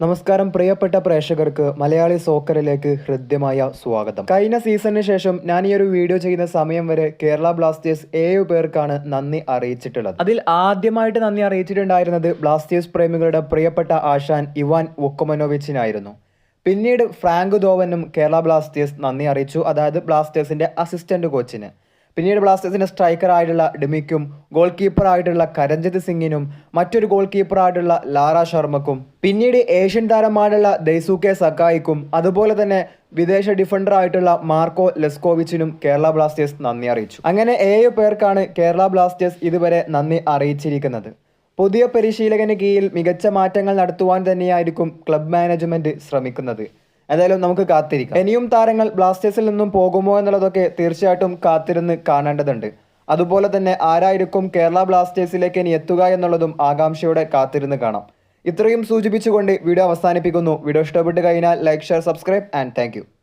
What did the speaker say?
നമസ്കാരം പ്രിയപ്പെട്ട പ്രേക്ഷകർക്ക് മലയാളി സോക്കറിലേക്ക് ഹൃദ്യമായ സ്വാഗതം. കഴിഞ്ഞ സീസണിന് ശേഷം ഞാൻ ഈ ഒരു വീഡിയോ ചെയ്യുന്ന സമയം വരെ കേരള ബ്ലാസ്റ്റേഴ്സ് ഏഴു പേർക്കാണ് നന്ദി അറിയിച്ചിട്ടുള്ളത്. അതിൽ ആദ്യമായിട്ട് നന്ദി അറിയിച്ചിട്ടുണ്ടായിരുന്നത് ബ്ലാസ്റ്റേഴ്സ് പ്രേമികളുടെ പ്രിയപ്പെട്ട ആശാൻ ഇവാൻ ഒക്കുമനോവിച്ചിനായിരുന്നു പിന്നീട് ഫ്രാങ്ക് ധോവനും കേരള ബ്ലാസ്റ്റേഴ്സ് നന്ദി അറിയിച്ചു. അതായത് ബ്ലാസ്റ്റേഴ്സിന്റെ അസിസ്റ്റന്റ് കോച്ചിന് പിന്നീട് ബ്ലാസ്റ്റേഴ്സിന്റെ സ്ട്രൈക്കറായിട്ടുള്ള ഡിമിക്കും ഗോൾ കീപ്പറായിട്ടുള്ള കരഞ്ജിത് സിംഗിനും മറ്റൊരു ഗോൾ കീപ്പറായിട്ടുള്ള ലാറ ശർമ്മക്കും പിന്നീട് ഏഷ്യൻ താരമായിട്ടുള്ള ദൈസുക്കെ സക്കായിക്കും അതുപോലെ തന്നെ വിദേശ ഡിഫൻഡർ ആയിട്ടുള്ള മാർക്കോ ലെസ്കോവിച്ചിനും കേരള ബ്ലാസ്റ്റേഴ്സ് നന്ദി അറിയിച്ചു. അങ്ങനെ ഏഴ് പേർക്കാണ് കേരള ബ്ലാസ്റ്റേഴ്സ് ഇതുവരെ നന്ദി അറിയിച്ചിരിക്കുന്നത്. പുതിയ പരിശീലകന് കീഴിൽ മികച്ച മാറ്റങ്ങൾ നടത്തുവാൻ തന്നെയായിരിക്കും ക്ലബ് മാനേജ്മെന്റ് ശ്രമിക്കുന്നത്. എന്തായാലും നമുക്ക് കാത്തിരിക്കാം. ഇനിയും താരങ്ങൾ ബ്ലാസ്റ്റേഴ്സിൽ നിന്നും പോകുമോ എന്നുള്ളതൊക്കെ തീർച്ചയായിട്ടും കാത്തിരുന്ന് കാണേണ്ടതുണ്ട്. അതുപോലെ തന്നെ ആരായിരിക്കും കേരള ബ്ലാസ്റ്റേഴ്സിലേക്ക് ഇനി എത്തുക എന്നുള്ളതും ആകാംക്ഷയോടെ കാത്തിരുന്ന് കാണാം. ഇത്രയും സൂചിപ്പിച്ചുകൊണ്ട് വീഡിയോ അവസാനിപ്പിക്കുന്നു. വീഡിയോ ഇഷ്ടപ്പെട്ട് കഴിഞ്ഞാൽ like share subscribe and thank